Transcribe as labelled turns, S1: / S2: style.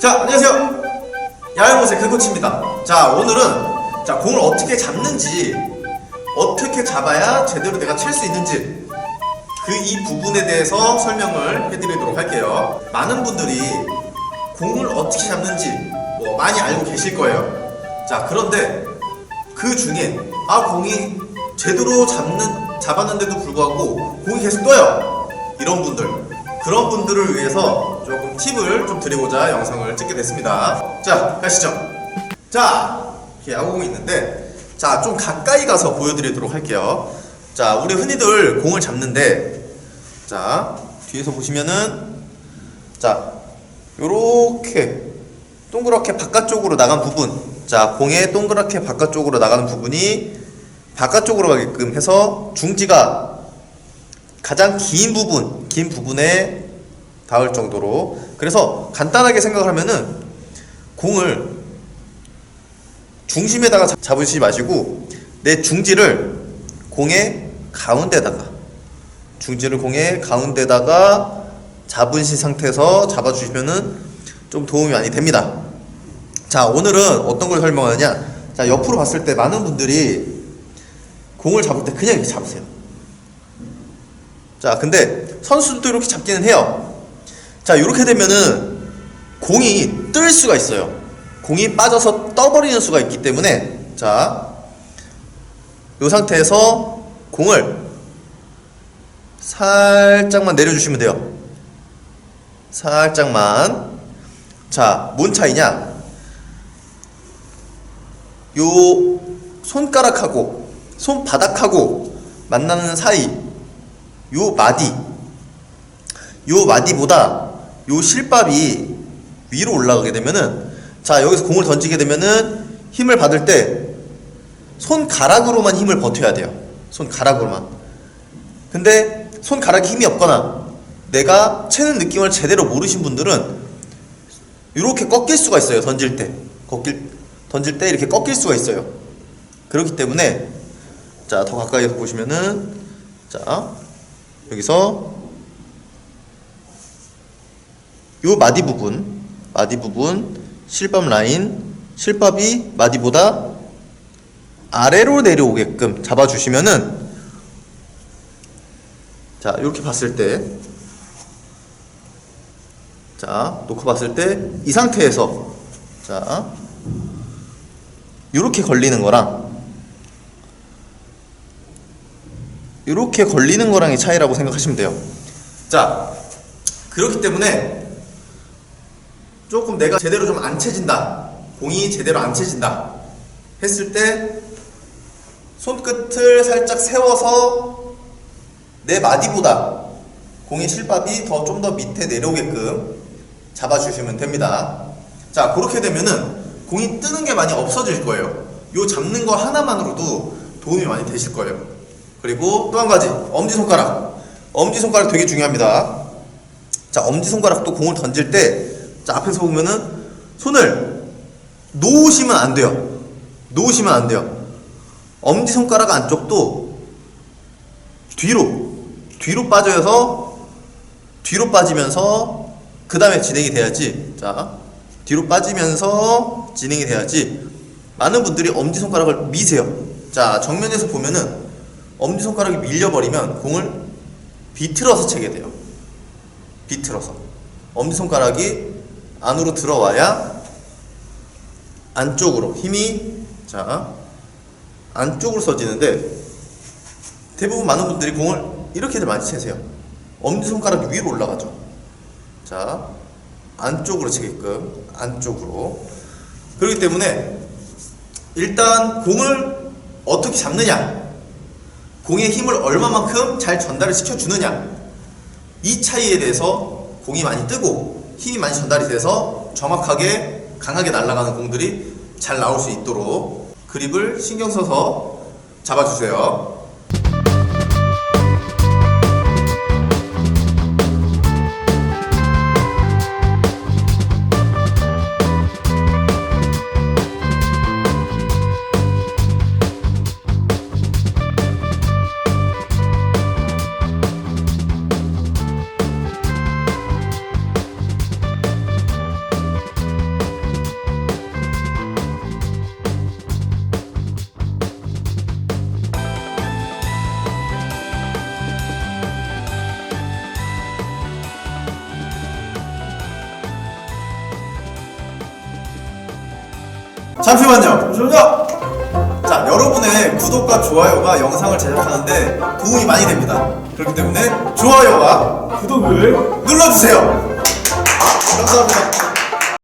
S1: 자, 안녕하세요. 야외모세 큰코치입니다. 자, 오늘은 자, 공을 어떻게 잡는지, 어떻게 잡아야 제대로 내가 칠 수 있는지, 그 이 부분에 대해서 설명을 해드리도록 할게요. 많은 분들이 공을 어떻게 잡는지 뭐 많이 알고 계실 거예요. 자, 그런데 그 중에 아, 공이 제대로 잡는, 잡았는데도 불구하고 공이 계속 떠요. 이런 분들. 그런 분들을 위해서 조금 팁을 좀 드리고자 영상을 찍게 됐습니다. 자, 가시죠. 자, 이렇게 야구공이 있는데, 자, 좀 가까이 가서 보여드리도록 할게요. 자, 우리 흔히들 공을 잡는데, 자, 뒤에서 보시면은, 자, 요렇게 동그랗게 바깥쪽으로 나간 부분, 자, 공의 동그랗게 바깥쪽으로 나가는 부분이 바깥쪽으로 가게끔 해서 중지가 가장 긴 부분, 긴 부분에 닿을 정도로. 그래서 간단하게 생각을 하면은 공을 중심에다가 잡- 잡으시지 마시고 내 중지를 공의 가운데다가 중지를 공의 가운데다가 잡으신 상태에서 잡아주시면은 좀 도움이 많이 됩니다. 자, 오늘은 어떤 걸 설명하느냐? 자, 옆으로 봤을 때 많은 분들이 공을 잡을 때 그냥 이렇게 잡으세요. 자, 근데 선수들도 이렇게 잡기는 해요. 자, 이렇게 되면은 공이 뜰 수가 있어요. 공이 빠져서 떠버리는 수가 있기 때문에 자, 이 상태에서 공을 살짝만 내려주시면 돼요. 살짝만. 자, 뭔 차이냐? 요 손가락하고 손바닥하고 만나는 사이 요 마디 요 마디보다 요 실밥이 위로 올라가게 되면은 자 여기서 공을 던지게 되면은 힘을 받을 때 손가락으로만 힘을 버텨야 돼요. 손가락으로만. 근데 손가락에 힘이 없거나 내가 채는 느낌을 제대로 모르신 분들은 이렇게 꺾일 수가 있어요 던질 때. 꺾일 던질 때 이렇게 꺾일 수가 있어요. 그렇기 때문에 자 더 가까이서 보시면은 자 여기서 요 마디 부분 마디 부분 실밥 라인 실밥이 마디보다 아래로 내려오게끔 잡아주시면은 자 이렇게 봤을 때 자, 놓고 봤을 때 이 상태에서 자, 이렇게 걸리는 거랑 이렇게 걸리는 거랑의 차이라고 생각하시면 돼요. 자, 그렇기 때문에 조금 내가 제대로 좀 안 채진다. 공이 제대로 안 채진다. 했을 때 손끝을 살짝 세워서 내 마디보다 공의 실밥이 더 좀 더 밑에 내려오게끔 잡아주시면 됩니다. 자, 그렇게 되면은 공이 뜨는 게 많이 없어질 거예요. 요 잡는 거 하나만으로도 도움이 많이 되실 거예요. 그리고 또 한 가지, 엄지손가락. 엄지손가락 되게 중요합니다. 자, 엄지손가락도 공을 던질 때, 자, 앞에서 보면은 손을 놓으시면 안 돼요. 놓으시면 안 돼요. 엄지손가락 안쪽도 뒤로, 뒤로 빠져서 뒤로 빠지면서 그 다음에 진행이 돼야지. 자, 뒤로 빠지면서 진행이 돼야지. 많은 분들이 엄지손가락을 미세요. 자, 정면에서 보면은 엄지손가락이 밀려버리면 공을 비틀어서 채게 돼요. 비틀어서. 엄지손가락이 안으로 들어와야 안쪽으로 힘이, 자, 안쪽으로 써지는데 대부분 많은 분들이 공을 이렇게들 많이 채세요. 엄지손가락이 위로 올라가죠. 자, 안쪽으로 치게끔, 안쪽으로. 그렇기 때문에, 일단 공을 어떻게 잡느냐, 공의 힘을 얼마만큼 잘 전달을 시켜주느냐, 이 차이에 대해서 공이 많이 뜨고, 힘이 많이 전달이 돼서 정확하게, 강하게 날아가는 공들이 잘 나올 수 있도록 그립을 신경 써서 잡아주세요. 잠시만요.
S2: 잠시만요.
S1: 자, 여러분의 구독과 좋아요가 영상을 제작하는데 도움이 많이 됩니다. 그렇기 때문에 좋아요와
S2: 구독을
S1: 눌러주세요. 감사합니다.